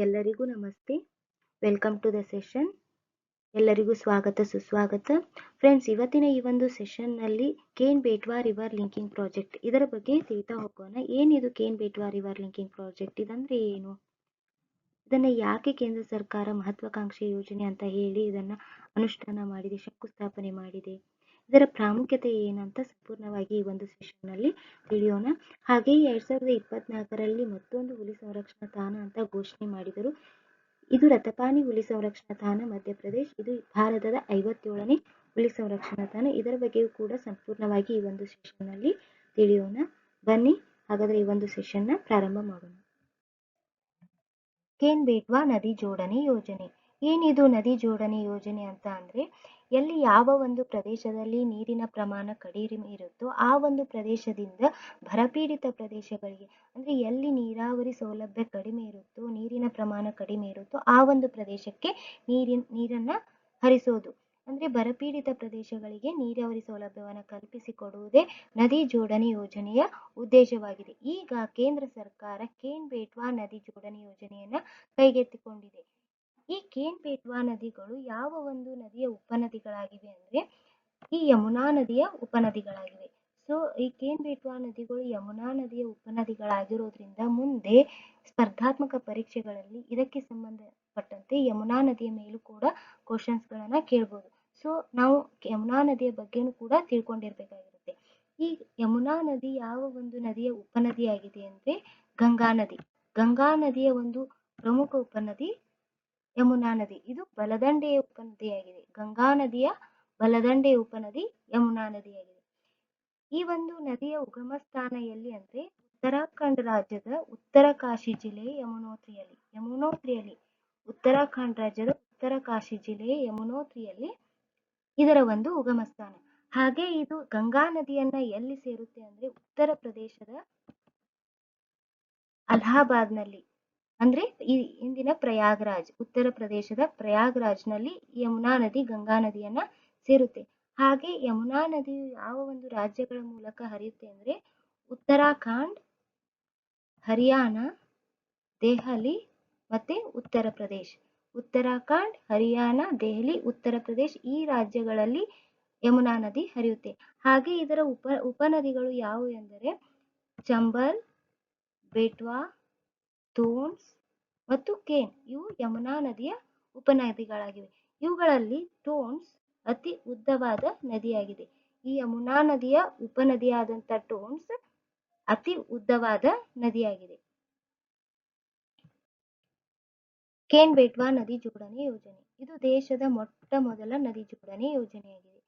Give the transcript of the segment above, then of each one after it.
ಎಲ್ಲರಿಗೂ ನಮಸ್ತೆ. Welcome to the session ಎಲ್ಲರಿಗೂ ಸ್ವಾಗತ, ಸುಸ್ವಾಗತ. ಫ್ರೆಂಡ್ಸ್ ಇವತ್ತಿನ ಈ ಒಂದು ಸೆಷನ್ನಲ್ಲಿ Ken Betwa river linking project ಇದರ ಬಗ್ಗೆ ತಿಳಿತಾ ಹೋಗೋಣ. ಏನಿದು Ken Betwa river linking project ಇದಂದ್ರೆ ಏನು? ಇದನ್ನ ಯಾಕೆ ಕೇಂದ್ರ ಸರ್ಕಾರ ಮಹತ್ವಾಕಾಂಕ್ಷೆ ಯೋಜನೆ ಅಂತ ಹೇಳಿ ಇದನ್ನ ಅನುಷ್ಠಾನ ಮಾಡಿದೆ, ಶಂಕುಸ್ಥಾಪನೆ ಮಾಡಿದೆ? ಇದರ ಪ್ರಾಮುಖ್ಯತೆ ಏನಂತ ಸಂಪೂರ್ಣವಾಗಿ ಈ ಒಂದು ಸೆಷನ್ನಲ್ಲಿ ತಿಳಿಯೋಣ. ಹಾಗೆ ಎರಡ್ ಸಾವಿರದ ಇಪ್ಪತ್ನಾಲ್ಕರಲ್ಲಿ ಮತ್ತೊಂದು ಹುಲಿ ಸಂರಕ್ಷಣಾ ತಾಣ ಅಂತ ಘೋಷಣೆ ಮಾಡಿದರು. ಇದು ರತಪಾನಿ ಹುಲಿ ಸಂರಕ್ಷಣಾ ತಾಣ, ಮಧ್ಯಪ್ರದೇಶ್. ಇದು ಭಾರತದ ಐವತ್ತೇಳನೇ ಹುಲಿ ಸಂರಕ್ಷಣಾ ತಾಣ. ಇದರ ಬಗ್ಗೆಯೂ ಕೂಡ ಸಂಪೂರ್ಣವಾಗಿ ಈ ಒಂದು ಸೆಷನ್ನಲ್ಲಿ ತಿಳಿಯೋಣ. ಬನ್ನಿ, ಹಾಗಾದ್ರೆ ಈ ಒಂದು ಸೆಷನ್ನ ಪ್ರಾರಂಭ ಮಾಡೋಣ. ಕೇನ್ ಬೇಟ್ವಾ ನದಿ ಜೋಡಣೆ ಯೋಜನೆ? ಏನಿದು ನದಿ ಜೋಡಣೆ ಯೋಜನೆ ಅಂತ ಅಂದ್ರೆ ಎಲ್ಲಿ ಯಾವ ಒಂದು ಪ್ರದೇಶದಲ್ಲಿ ನೀರಿನ ಪ್ರಮಾಣ ಕಡಿಮೆ ಇರುತ್ತೋ ಆ ಒಂದು ಪ್ರದೇಶದಿಂದ ಬರಪೀಡಿತ ಪ್ರದೇಶಗಳಿಗೆ, ಅಂದ್ರೆ ಎಲ್ಲಿ ನೀರಾವರಿ ಸೌಲಭ್ಯ ಕಡಿಮೆ ಇರುತ್ತೋ, ನೀರಿನ ಪ್ರಮಾಣ ಕಡಿಮೆ ಇರುತ್ತೋ ಆ ಒಂದು ಪ್ರದೇಶಕ್ಕೆ ನೀರಿನ, ನೀರನ್ನ ಹರಿಸೋದು. ಅಂದ್ರೆ ಬರಪೀಡಿತ ಪ್ರದೇಶಗಳಿಗೆ ನೀರಾವರಿ ಸೌಲಭ್ಯವನ್ನು ಕಲ್ಪಿಸಿಕೊಡುವುದೇ ನದಿ ಜೋಡಣೆ ಯೋಜನೆಯ ಉದ್ದೇಶವಾಗಿದೆ. ಈಗ ಕೇಂದ್ರ ಸರ್ಕಾರ ಕೇನ್ ಬೇಟ್ವಾ ನದಿ ಜೋಡಣೆ ಯೋಜನೆಯನ್ನ ಕೈಗೆತ್ತಿಕೊಂಡಿದೆ. ಈ ಕೇನ್ ಬೇಟ್ವಾ ನದಿಗಳು ಯಾವ ಒಂದು ನದಿಯ ಉಪನದಿಗಳಾಗಿವೆ ಅಂದ್ರೆ ಈ ಯಮುನಾ ನದಿಯ ಉಪನದಿಗಳಾಗಿವೆ. ಸೊ ಈ ಕೇನ್ ಬೇಟ್ವಾ ನದಿಗಳು ಯಮುನಾ ನದಿಯ ಉಪನದಿಗಳಾಗಿರೋದ್ರಿಂದ ಮುಂದೆ ಸ್ಪರ್ಧಾತ್ಮಕ ಪರೀಕ್ಷೆಗಳಲ್ಲಿ ಇದಕ್ಕೆ ಸಂಬಂಧಪಟ್ಟಂತೆ ಯಮುನಾ ನದಿಯ ಮೇಲೂ ಕೂಡ ಕ್ವಶನ್ಸ್ ಗಳನ್ನ ಕೇಳ್ಬೋದು. ಸೊ ನಾವು ಯಮುನಾ ನದಿಯ ಬಗ್ಗೆನೂ ಕೂಡ ತಿಳ್ಕೊಂಡಿರ್ಬೇಕಾಗಿರುತ್ತೆ. ಈ ಯಮುನಾ ನದಿ ಯಾವ ಒಂದು ನದಿಯ ಉಪನದಿಯಾಗಿದೆ ಅಂದ್ರೆ ಗಂಗಾ ನದಿ. ಗಂಗಾ ನದಿಯ ಒಂದು ಪ್ರಮುಖ ಉಪನದಿ ಯಮುನಾ ನದಿ ಇದು ಬಲದಂಡೆಯ ಉಪನದಿಯಾಗಿದೆ. ಗಂಗಾ ನದಿಯ ಬಲದಂಡೆಯ ಉಪನದಿ ಯಮುನಾ ನದಿಯಾಗಿದೆ. ಈ ಒಂದು ನದಿಯ ಉಗಮ ಸ್ಥಾನ ಎಲ್ಲಿ ಅಂದ್ರೆ ಉತ್ತರಾಖಂಡ್ ರಾಜ್ಯದ ಉತ್ತರಕಾಶಿ ಜಿಲ್ಲೆಯ ಯಮುನೋತ್ರಿಯಲ್ಲಿ. ಯಮುನೋತ್ರಿಯಲ್ಲಿ, ಉತ್ತರಾಖಂಡ್ ರಾಜ್ಯದ ಉತ್ತರಕಾಶಿ ಜಿಲ್ಲೆಯ ಯಮುನೋತ್ರಿಯಲ್ಲಿ ಇದರ ಒಂದು ಉಗಮ ಸ್ಥಾನ ಹಾಗೆ ಇದು ಗಂಗಾ ನದಿಯನ್ನ ಎಲ್ಲಿ ಸೇರುತ್ತೆ ಅಂದ್ರೆ ಉತ್ತರ ಪ್ರದೇಶದ ಅಲಹಾಬಾದ್ನಲ್ಲಿ. ಅಂದ್ರೆ ಈ ಇಂದಿನ ಪ್ರಯಾಗ್ರಾಜ್, ಉತ್ತರ ಪ್ರದೇಶದ ಪ್ರಯಾಗ್ರಾಜ್ನಲ್ಲಿ ಯಮುನಾ ನದಿ, ಗಂಗಾ ನದಿಯನ್ನ ಸೇರುತ್ತೆ. ಹಾಗೆ ಯಮುನಾ ನದಿಯು ಯಾವ ಒಂದು ರಾಜ್ಯಗಳ ಮೂಲಕ ಹರಿಯುತ್ತೆ ಅಂದ್ರೆ ಉತ್ತರಾಖಂಡ್, ಹರಿಯಾಣ, ದೆಹಲಿ ಮತ್ತೆ ಉತ್ತರ ಪ್ರದೇಶ್. ಉತ್ತರಾಖಂಡ್, ಹರಿಯಾಣ, ದೆಹಲಿ, ಉತ್ತರ ಪ್ರದೇಶ್ ಈ ರಾಜ್ಯಗಳಲ್ಲಿ ಯಮುನಾ ನದಿ ಹರಿಯುತ್ತೆ. ಹಾಗೆ ಇದರ ಉಪ ಉಪನದಿಗಳು ಯಾವುವು ಎಂದರೆ ಚಂಬಲ್, ಬೇಟ್ವಾ ಟೋನ್ಸ್ ಮತ್ತು ಕೇನ್ ಇವು ಯಮುನಾ ನದಿಯ ಉಪನದಿಗಳಾಗಿವೆ. ಇವುಗಳಲ್ಲಿ ಟೋನ್ಸ್ ಅತಿ ಉದ್ದವಾದ ನದಿಯಾಗಿದೆ. ಈ ಯಮುನಾ ನದಿಯ ಉಪನದಿಯಾದಂಥ ಟೋನ್ಸ್ ಅತಿ ಉದ್ದವಾದ ನದಿಯಾಗಿದೆ. ಕೇನ್ ಬೇಟ್ವಾ ನದಿ ಜೋಡಣೆ ಯೋಜನೆ. ಇದು ದೇಶದ ಮೊಟ್ಟ ಮೊದಲ ನದಿ ಜೋಡಣೆ ಯೋಜನೆಯಾಗಿದೆ.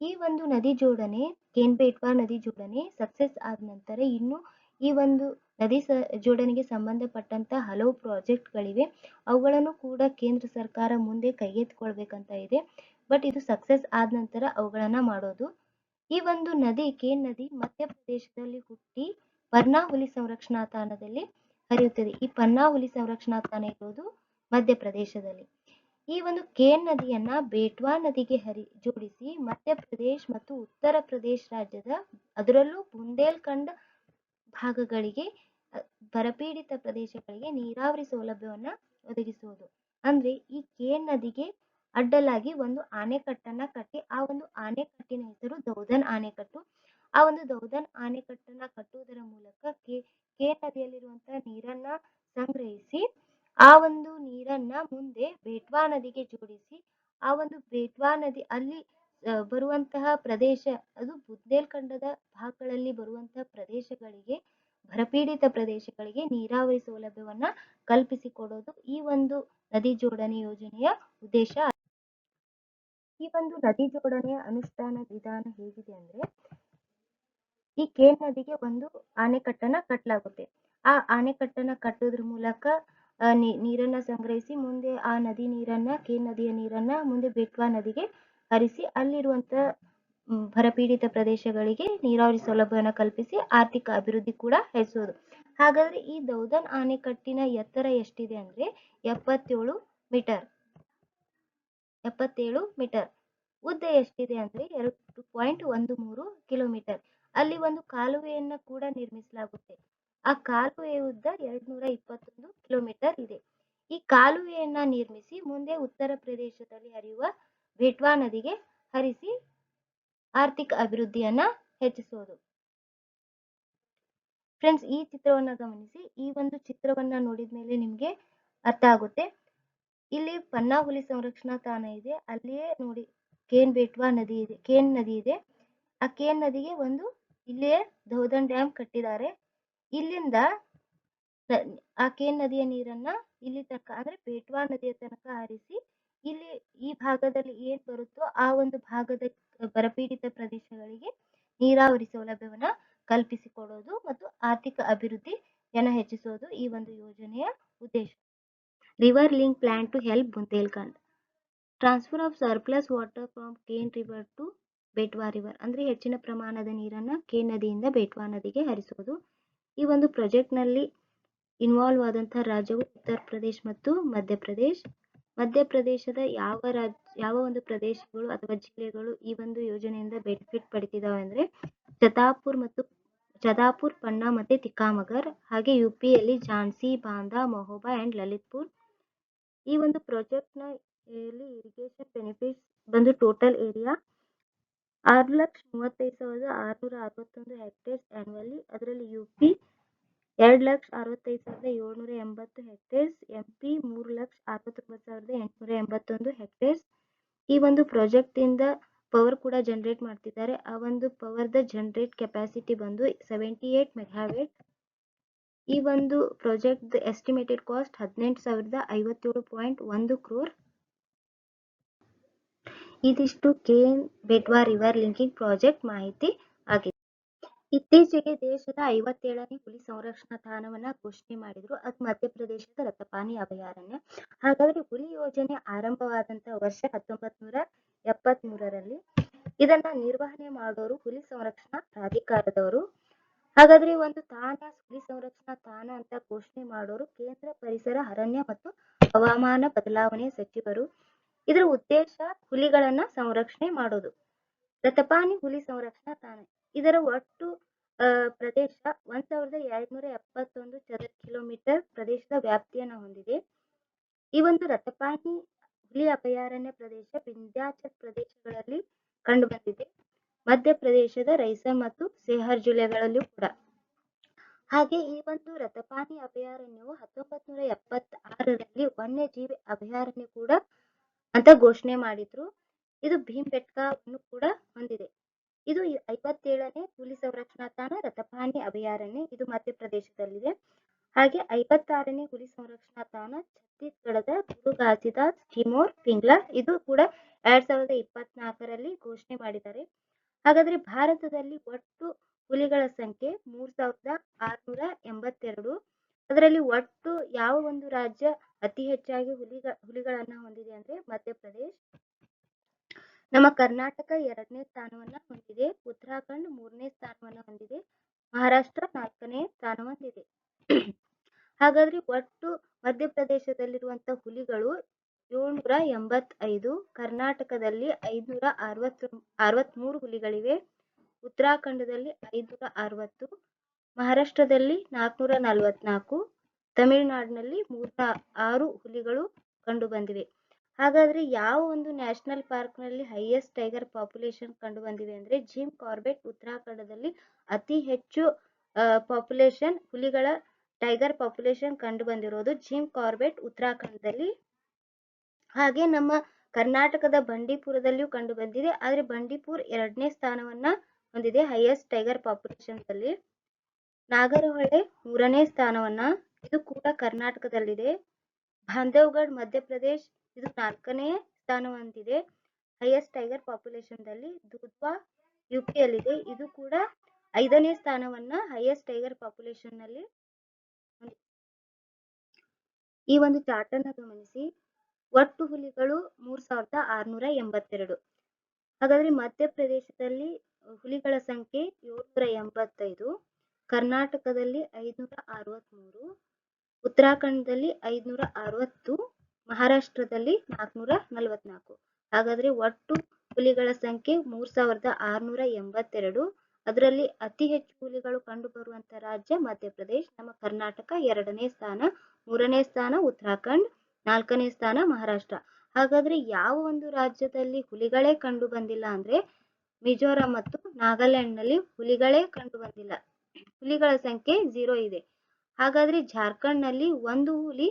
ಈ ಒಂದು ನದಿ ಜೋಡಣೆ ಕೇನ್ ಬೇಟ್ವಾ ನದಿ ಜೋಡಣೆ ಸಕ್ಸಸ್ ಆದ ನಂತರ ಇನ್ನು ಈ ಒಂದು ನದಿ ಸ, ಜೋಡಣೆಗೆ ಸಂಬಂಧಪಟ್ಟಂತ ಹಲವು ಪ್ರಾಜೆಕ್ಟ್ಗಳಿವೆ ಅವುಗಳನ್ನು ಕೂಡ ಕೇಂದ್ರ ಸರ್ಕಾರ ಮುಂದೆ ಕೈಗೆತ್ತಿಕೊಳ್ಬೇಕಂತ ಇದೆ. ಬಟ್ ಇದು ಸಕ್ಸಸ್ ಆದ ನಂತರ ಅವುಗಳನ್ನ ಮಾಡೋದು. ಈ ಒಂದು ನದಿ, ಕೇನ್ ನದಿ ಮಧ್ಯಪ್ರದೇಶದಲ್ಲಿ ಹುಟ್ಟಿ ಪರ್ನಾ ಹುಲಿ ಸಂರಕ್ಷಣಾ ತಾಣದಲ್ಲಿ ಹರಿಯುತ್ತದೆ. ಈ ಪನ್ನಾ ಹುಲಿ ಸಂರಕ್ಷಣಾ ತಾಣ ಇರೋದು ಮಧ್ಯಪ್ರದೇಶದಲ್ಲಿ. ಈ ಒಂದು ಕೇನ್ ನದಿಯನ್ನ ಬೇಟ್ವಾ ನದಿಗೆ ಹರಿ, ಜೋಡಿಸಿ ಮಧ್ಯಪ್ರದೇಶ್ ಮತ್ತು ಉತ್ತರ ಪ್ರದೇಶ ರಾಜ್ಯದ ಅದರಲ್ಲೂ ಬುಂದೇಲ್ಖಂಡ್ ಭಾಗಗಳಿಗೆ ಬರಪೀಡಿತ ಪ್ರದೇಶಗಳಿಗೆ ನೀರಾವರಿ ಸೌಲಭ್ಯವನ್ನ ಒದಗಿಸುವುದು. ಅಂದ್ರೆ ಈ ಕೇನ್ ನದಿಗೆ ಅಡ್ಡಲಾಗಿ ಒಂದು ಆಣೆಕಟ್ಟನ್ನ ಕಟ್ಟಿ, ಆ ಒಂದು ಆಣೆಕಟ್ಟಿನ ಹೆಸರು ದೌದನ್ ಆಣೆಕಟ್ಟು ಆ ಒಂದು ದೌದನ್ ಆಣೆಕಟ್ಟನ್ನ ಕಟ್ಟುವುದರ ಮೂಲಕ ಕೆ ಕೇನ್ ನದಿಯಲ್ಲಿರುವಂತಹ ನೀರನ್ನ ಸಂಗ್ರಹಿಸಿ, ಆ ಒಂದು ನೀರನ್ನ ಮುಂದೆ ಬೇಟ್ವಾ ನದಿಗೆ ಜೋಡಿಸಿ, ಆ ಒಂದು ಬೇಟ್ವಾ ನದಿ ಅಲ್ಲಿ ಬರುವಂತಹ ಪ್ರದೇಶ, ಅದು ಬುಂದೇಲ್ಖಂಡದ ಭಾಗಗಳಲ್ಲಿ ಬರುವಂತಹ ಪ್ರದೇಶಗಳಿಗೆ, ಬರಪೀಡಿತ ಪ್ರದೇಶಗಳಿಗೆ ನೀರಾವರಿ ಸೌಲಭ್ಯವನ್ನ ಕಲ್ಪಿಸಿಕೊಡೋದು ಈ ಒಂದು ನದಿ ಜೋಡಣೆ ಯೋಜನೆಯ ಉದ್ದೇಶ ಈ ಒಂದು ನದಿ ಜೋಡಣೆಯ ಅನುಷ್ಠಾನ ವಿಧಾನ ಹೇಗಿದೆ ಅಂದ್ರೆ, ಈ ಕೇನ್ ನದಿಗೆ ಒಂದು ಆಣೆಕಟ್ಟನ್ನ ಕಟ್ಟಲಾಗುತ್ತೆ ಆ ಆಣೆಕಟ್ಟನ್ನ ಕಟ್ಟೋದ್ರ ಮೂಲಕ ನೀರನ್ನ ಸಂಗ್ರಹಿಸಿ ಮುಂದೆ ಆ ನದಿ ನೀರನ್ನ, ಕೇನ್ ನದಿಯ ನೀರನ್ನ ಮುಂದೆ ಬೇಟ್ವಾ ನದಿಗೆ ಹರಿಸಿ ಅಲ್ಲಿರುವಂತ ಬರಪೀಡಿತ ಪ್ರದೇಶಗಳಿಗೆ ನೀರಾವರಿ ಸೌಲಭ್ಯವನ್ನು ಕಲ್ಪಿಸಿ ಆರ್ಥಿಕ ಅಭಿವೃದ್ಧಿ ಕೂಡ ಹೆಚ್ಚಿಸೋದು ಹಾಗಾದ್ರೆ ಈ ದೌದನ್ ಆಣೆಕಟ್ಟಿನ ಎತ್ತರ ಎಷ್ಟಿದೆ ಅಂದ್ರೆ ಎಪ್ಪತ್ತೇಳು ಮೀಟರ್. ಎಪ್ಪತ್ತೇಳು ಮೀಟರ್. ಉದ್ದ ಎಷ್ಟಿದೆ ಅಂದ್ರೆ ಎರಡು ಪಾಯಿಂಟ್ ಒಂದು ಮೂರು ಕಿಲೋಮೀಟರ್. ಅಲ್ಲಿ ಒಂದು ಕಾಲುವೆಯನ್ನ ಕೂಡ ನಿರ್ಮಿಸಲಾಗುತ್ತೆ. ಆ ಕಾಲುವೆಯ ಉದ್ದ ಎರಡ್ನೂರ ಇಪ್ಪತ್ತೊಂದು ಕಿಲೋಮೀಟರ್ ಇದೆ. ಈ ಕಾಲುವೆಯನ್ನ ನಿರ್ಮಿಸಿ ಮುಂದೆ ಉತ್ತರ ಪ್ರದೇಶದಲ್ಲಿ ಹರಿಯುವ ಬೆಟ್ವಾ ನದಿಗೆ ಹರಿಸಿ ಆರ್ಥಿಕ ಅಭಿವೃದ್ಧಿಯನ್ನ ಹೆಚ್ಚಿಸೋದು. ಫ್ರೆಂಡ್ಸ್ ಈ ಚಿತ್ರವನ್ನ ಗಮನಿಸಿ. ಈ ಒಂದು ಚಿತ್ರವನ್ನ ನೋಡಿದ ಮೇಲೆ ನಿಮ್ಗೆ ಅರ್ಥ ಆಗುತ್ತೆ. ಇಲ್ಲಿ ಪನ್ನಾ ಹುಲಿ ಸಂರಕ್ಷಣಾ ತಾಣ ಇದೆ. ಅಲ್ಲಿಯೇ ನೋಡಿ, ಕೇನ್ ಬೇಟ್ವಾ ನದಿ ಇದೆ, ಕೇನ್ ನದಿ ಇದೆ. ಆ ಕೇನ್ ನದಿಗೆ ಒಂದು ಇಲ್ಲಿಯೇ ದೌದನ್ ಡ್ಯಾಮ್ ಕಟ್ಟಿದ್ದಾರೆ. ಇಲ್ಲಿಂದ ಆ ಕೇನ್ ನದಿಯ ನೀರನ್ನ ಇಲ್ಲಿ ತನಕ, ಅಂದ್ರೆ ಬೇಟ್ವಾ ನದಿಯ ತನಕ ಹರಿಸಿ ಇಲ್ಲಿ ಈ ಭಾಗದಲ್ಲಿ ಏನ್ ಬರುತ್ತೋ ಆ ಒಂದು ಭಾಗದ ಬರಪೀಡಿತ ಪ್ರದೇಶಗಳಿಗೆ ನೀರಾವರಿ ಸೌಲಭ್ಯವನ್ನ ಕಲ್ಪಿಸಿಕೊಡೋದು ಮತ್ತು ಆರ್ಥಿಕ ಅಭಿವೃದ್ಧಿಯನ್ನ ಹೆಚ್ಚಿಸೋದು ಈ ಒಂದು ಯೋಜನೆಯ ಉದ್ದೇಶ. River link plan to help Bundelkhand transfer of surplus water from Ken river to Betwa river ಅಂದ್ರೆ ಹೆಚ್ಚಿನ ಪ್ರಮಾಣದ ನೀರನ್ನ ಕೇನ್ ನದಿಯಿಂದ ಬೇಟ್ವಾ ನದಿಗೆ ಹರಿಸೋದು. ಈ ಒಂದು ಪ್ರಾಜೆಕ್ಟ್ನಲ್ಲಿ ಇನ್ವಾಲ್ವ್ ಆದಂತಹ ರಾಜ್ಯವು ಉತ್ತರ ಪ್ರದೇಶ್ ಮತ್ತು ಮಧ್ಯಪ್ರದೇಶ್ ಮಧ್ಯಪ್ರದೇಶದ ಯಾವ ರಾಜ್, ಯಾವ ಒಂದು ಪ್ರದೇಶಗಳು ಅಥವಾ ಜಿಲ್ಲೆಗಳು ಈ ಒಂದು ಯೋಜನೆಯಿಂದ ಬೆನಿಫಿಟ್ ಪಡಿತಿದಾವೆ ಅಂದ್ರೆ ಜತಾಪುರ್ ಮತ್ತು ಜದಾಪುರ್ ಪನ್ನಾ ಮತ್ತೆ ತಿಕಾಮಗರ್ ಹಾಗೆ ಯು ಪಿಯಲ್ಲಿ ಝಾನ್ಸಿ, ಬಾಂದಾ, ಮಹೋಬಾ ಅಂಡ್ ಲಲಿತ್ಪುರ್. ಈ ಒಂದು ಪ್ರಾಜೆಕ್ಟ್ನ ಇರಿಗೇಷನ್ ಬೆನಿಫಿಟ್ಸ್ ಬಂದು ಟೋಟಲ್ ಏರಿಯಾ ಆರು ಲಕ್ಷ ಮೂವತ್ತೈದು ಸಾವಿರದ ಆರುನೂರ ಅರವತ್ತೊಂದು ಹೆಕ್ಟೇರ್ಸ್ ಆನ್ಯುವಲಿ ಅದರಲ್ಲಿ ಯು ಪಿ ಎರಡು ಲಕ್ಷ ಅರವತ್ತೈದು ಸಾವಿರದ ಏಳ್ನೂರ ಎಂಬತ್ತು ಹೆಕ್ಟೇರ್ಸ್ ಎಂ ಪಿ ಮೂರು ಲಕ್ಷ ಅರವತ್ತೊಂಬತ್ತು ಸಾವಿರದ ಎಂಟುನೂರ ಎಂಬತ್ತೊಂದು ಹೆಕ್ಟೇರ್ಸ್. ಈ ಒಂದು ಪ್ರಾಜೆಕ್ಟ್ ಇಂದ ಪವರ್ ಕೂಡ ಜನರೇಟ್ ಮಾಡ್ತಿದ್ದಾರೆ. ಆ ಒಂದು ಪವರ್ ದ ಜನರೇಟ್ ಕೆಪಾಸಿಟಿ ಬಂದು ಸೆವೆಂಟಿ ಏಟ್ ಮೆಗಾವೇಟ್ ಈ ಒಂದು ಪ್ರಾಜೆಕ್ಟ್ ಎಸ್ಟಿಮೇಟೆಡ್ ಕಾಸ್ಟ್ ಹದಿನೆಂಟು ಸಾವಿರದ ಐವತ್ತೇಳು ಪಾಯಿಂಟ್ ಒಂದು ಕ್ರೋರ್ ಇದಿಷ್ಟು Ken Betwa river linking project ಮಾಹಿತಿ ಆಗಿದೆ. ಇತ್ತೀಚೆಗೆ ದೇಶದ ಐವತ್ತೇಳನೇ ಹುಲಿ ಸಂರಕ್ಷಣಾ ತಾಣವನ್ನ ಘೋಷಣೆ ಮಾಡಿದ್ರು. ಅದು ಮಧ್ಯಪ್ರದೇಶದ ರತಪಾನಿ ಅಭಯಾರಣ್ಯ. ಹಾಗಾದ್ರೆ ಹುಲಿ ಯೋಜನೆ ಆರಂಭವಾದಂತ ವರ್ಷ ಹತ್ತೊಂಬತ್ ನೂರ ಇದನ್ನ ನಿರ್ವಹಣೆ ಮಾಡೋರು ಹುಲಿ ಸಂರಕ್ಷಣಾ ಪ್ರಾಧಿಕಾರದವರು. ಹಾಗಾದ್ರೆ ಒಂದು ತಾಣ ಹುಲಿ ಸಂರಕ್ಷಣಾ ತಾಣ ಅಂತ ಘೋಷಣೆ ಮಾಡೋರು ಕೇಂದ್ರ ಪರಿಸರ, ಅರಣ್ಯ ಮತ್ತು ಹವಾಮಾನ ಬದಲಾವಣೆ ಸಚಿವರು. ಇದರ ಉದ್ದೇಶ ಹುಲಿಗಳನ್ನ ಸಂರಕ್ಷಣೆ ಮಾಡೋದು. ರತಪಾನಿ ಹುಲಿ ಸಂರಕ್ಷಣಾ ತಾಣ. ಇದರ ಒಟ್ಟು ಪ್ರದೇಶ ಒಂದ್ ಸಾವಿರದ ಎರಡ್ನೂರ ಎಪ್ಪತ್ತೊಂದು ಚದರ ಕಿಲೋಮೀಟರ್ ಪ್ರದೇಶದ ವ್ಯಾಪ್ತಿಯನ್ನು ಹೊಂದಿದೆ. ಈ ಒಂದು ರತಪಾನಿ ಹುಲಿ ಅಭಯಾರಣ್ಯ ಪ್ರದೇಶ ವಿಂಧ್ಯಾಚಲ್ ಪ್ರದೇಶಗಳಲ್ಲಿ ಕಂಡು ಬಂದಿದೆ ಮಧ್ಯಪ್ರದೇಶದ ರೈಸರ್ ಮತ್ತು ಸೇಹರ್ ಜಿಲ್ಲೆಗಳಲ್ಲೂ ಕೂಡ. ಹಾಗೆ ಈ ಒಂದು ರತಪಾನಿ ಅಭಯಾರಣ್ಯವು ಹತ್ತೊಂಬತ್ ನೂರ ಎಪ್ಪತ್ತಾರರಲ್ಲಿ ವನ್ಯಜೀವಿ ಅಭಯಾರಣ್ಯ ಕೂಡ ಅಂತ ಘೋಷಣೆ ಮಾಡಿದ್ರು. ಇದು ಭೀಮ್ಬೆಟ್ಕಾವನ್ನು ಕೂಡ ಹೊಂದಿದೆ. ಇದು ಐವತ್ತೇಳನೇ ಹುಲಿ ಸಂರಕ್ಷಣಾ ತಾಣ ರಥಪಾನಿ ಅಭಯಾರಣ್ಯ ಇದು ಮಧ್ಯಪ್ರದೇಶದಲ್ಲಿದೆ ಹಾಗೆ ಐವತ್ತಾರನೇ ಹುಲಿ ಸಂರಕ್ಷಣಾ ತಾಣ ಛತ್ತೀಸ್ಗಢದ ಗುರು ಘಾಸಿದಾಸ್ ಟಿಮೋರ್ ಪಿಂಗ್ಲಾ ಇದು ಕೂಡ ಎರಡ್ ಸಾವಿರದ ಇಪ್ಪತ್ನಾಲ್ಕರಲ್ಲಿ ಘೋಷಣೆ ಮಾಡಿದ್ದಾರೆ. ಹಾಗಾದ್ರೆ ಭಾರತದಲ್ಲಿ ಒಟ್ಟು ಹುಲಿಗಳ ಸಂಖ್ಯೆ ಮೂರ್ ಸಾವಿರದ ಆರ್ನೂರ ಎಂಬತ್ತೆರಡು. ಅದರಲ್ಲಿ ಒಟ್ಟು ಯಾವ ಒಂದು ರಾಜ್ಯ ಅತಿ ಹೆಚ್ಚಾಗಿ ಹುಲಿಗ, ಹುಲಿಗಳನ್ನ ಹೊಂದಿದೆ ಅಂದ್ರೆ ಮಧ್ಯಪ್ರದೇಶ್ ನಮ್ಮ ಕರ್ನಾಟಕ ಎರಡನೇ ಸ್ಥಾನವನ್ನ ಹೊಂದಿದೆ. ಉತ್ತರಾಖಂಡ್ ಮೂರನೇ ಸ್ಥಾನವನ್ನ ಹೊಂದಿದೆ. ಮಹಾರಾಷ್ಟ್ರ ನಾಲ್ಕನೇ ಸ್ಥಾನ ಹೊಂದಿದೆ. ಹಾಗಾದ್ರೆ ಒಟ್ಟು ಮಧ್ಯಪ್ರದೇಶದಲ್ಲಿರುವಂತ ಹುಲಿಗಳು ಏಳ್ನೂರ ಎಂಬತ್ತೈದು, ಕರ್ನಾಟಕದಲ್ಲಿ ಐದ್ನೂರ ಅರವತ್ ಅರವತ್ಮೂರು ಹುಲಿಗಳಿವೆ. ಉತ್ತರಾಖಂಡದಲ್ಲಿ ಐದ್ನೂರ ಅರವತ್ತು, ಮಹಾರಾಷ್ಟ್ರದಲ್ಲಿ ನಾಲ್ಕುನೂರ ನಲವತ್ನಾಲ್ಕು, ತಮಿಳುನಾಡಿನಲ್ಲಿ ಮೂರ ಆರು ಹುಲಿಗಳು ಕಂಡು ಬಂದಿವೆ. ಹಾಗಾದ್ರೆ ಯಾವ ಒಂದು ನ್ಯಾಷನಲ್ ಪಾರ್ಕ್ನಲ್ಲಿ ಹೈಯೆಸ್ಟ್ ಟೈಗರ್ ಪಾಪ್ಯುಲೇಷನ್ ಕಂಡು ಬಂದಿವೆ ಅಂದ್ರೆ ಜಿಮ್ ಕಾರ್ಬೆಟ್ ಉತ್ತರಾಖಂಡದಲ್ಲಿ ಅತಿ ಹೆಚ್ಚು ಪಾಪ್ಯುಲೇಷನ್ ಹುಲಿಗಳ ಟೈಗರ್ ಪಾಪ್ಯುಲೇಷನ್ ಕಂಡು ಬಂದಿರೋದು ಜಿಮ್ ಕಾರ್ಬೆಟ್ ಉತ್ತರಾಖಂಡದಲ್ಲಿ. ಹಾಗೆ ನಮ್ಮ ಕರ್ನಾಟಕದ ಬಂಡೀಪುರದಲ್ಲಿಯೂ ಕಂಡು ಬಂದಿದೆ. ಆದ್ರೆ ಬಂಡೀಪುರ್ ಎರಡನೇ ಸ್ಥಾನವನ್ನ ಹೊಂದಿದೆ ಹೈಯೆಸ್ಟ್ ಟೈಗರ್ ಪಾಪ್ಯುಲೇಷನ್ ಅಲ್ಲಿ ನಾಗರಹೊಳೆ ಮೂರನೇ ಸ್ಥಾನವನ್ನ, ಇದು ಕೂಡ ಕರ್ನಾಟಕದಲ್ಲಿದೆ. ಬಾಂಧವ್ಗಢ್ ಮಧ್ಯಪ್ರದೇಶ್ ಇದು ನಾಲ್ಕನೇ ಸ್ಥಾನ ಹೊಂದಿದೆ ಹೈಯೆಸ್ಟ್ ಟೈಗರ್ ಪಾಪ್ಯುಲೇಷನ್ ದಲ್ಲಿ ದುಧ್ವಾ ಯು ಪಿಯಲ್ಲಿದೆ ಇದು ಕೂಡ ಐದನೇ ಸ್ಥಾನವನ್ನ ಹೈಯೆಸ್ಟ್ ಟೈಗರ್ ಪಾಪ್ಯುಲೇಷನ್ನಲ್ಲಿ ಈ ಒಂದು ಚಾರ್ಟ್ ಅನ್ನ ಗಮನಿಸಿ. ಒಟ್ಟು ಹುಲಿಗಳು ಮೂರ್ ಸಾವಿರದ ಆರ್ನೂರ ಎಂಬತ್ತೆರಡು. ಹಾಗಾದ್ರೆ ಮಧ್ಯಪ್ರದೇಶದಲ್ಲಿ ಹುಲಿಗಳ ಸಂಖ್ಯೆ ಏಳ್ನೂರ ಎಂಬತ್ತೈದು, ಕರ್ನಾಟಕದಲ್ಲಿ ಐದ್ನೂರ ಅರವತ್ಮೂರು, ಉತ್ತರಾಖಂಡದಲ್ಲಿ ಐದ್ನೂರ ಅರವತ್ತು ಮಹಾರಾಷ್ಟ್ರದಲ್ಲಿ ನಾಲ್ಕುನೂರ ನಲವತ್ನಾಲ್ಕು. ಹಾಗಾದ್ರೆ ಒಟ್ಟು ಹುಲಿಗಳ ಸಂಖ್ಯೆ ಮೂರ್ ಸಾವಿರದ ಆರ್ನೂರ ಎಂಬತ್ತೆರಡು. ಅದರಲ್ಲಿ ಅತಿ ಹೆಚ್ಚು ಹುಲಿಗಳು ಕಂಡು ಬರುವಂತ ರಾಜ್ಯ ಮಧ್ಯಪ್ರದೇಶ್, ನಮ್ಮ ಕರ್ನಾಟಕ ಎರಡನೇ ಸ್ಥಾನ, ಮೂರನೇ ಸ್ಥಾನ ಉತ್ತರಾಖಂಡ್, ನಾಲ್ಕನೇ ಸ್ಥಾನ ಮಹಾರಾಷ್ಟ್ರ. ಹಾಗಾದ್ರೆ ಯಾವ ಒಂದು ರಾಜ್ಯದಲ್ಲಿ ಹುಲಿಗಳೇ ಕಂಡು ಬಂದಿಲ್ಲ ಅಂದ್ರೆ ಮಿಜೋರಾಂ ಮತ್ತು ನಾಗಾಲ್ಯಾಂಡ್ನಲ್ಲಿ ಹುಲಿಗಳೇ ಕಂಡು ಬಂದಿಲ್ಲ ಹುಲಿಗಳ ಸಂಖ್ಯೆ ಝೀರೋ ಇದೆ. ಹಾಗಾದ್ರೆ ಜಾರ್ಖಂಡ್ನಲ್ಲಿ ಒಂದು ಹುಲಿ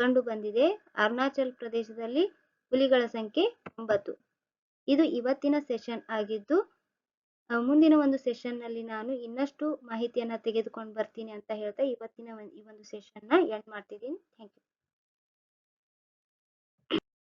ಕಂಡು ಬಂದಿದೆ. ಅರುಣಾಚಲ್ ಪ್ರದೇಶದಲ್ಲಿ ಹುಲಿಗಳ ಸಂಖ್ಯೆ ಒಂಬತ್ತು. ಇದು ಇವತ್ತಿನ ಸೆಷನ್ ಆಗಿದ್ದು ಮುಂದಿನ ಒಂದು ಸೆಷನ್ನಲ್ಲಿ ನಾನು ಇನ್ನಷ್ಟು ಮಾಹಿತಿಯನ್ನ ತೆಗೆದುಕೊಂಡು ಬರ್ತೀನಿ ಅಂತ ಹೇಳ್ತಾ ಇವತ್ತಿನ ಈ ಒಂದು ಸೆಷನ್ನ ಎಂಡ್ ಮಾಡ್ತಿದ್ದೀನಿ. Thank you.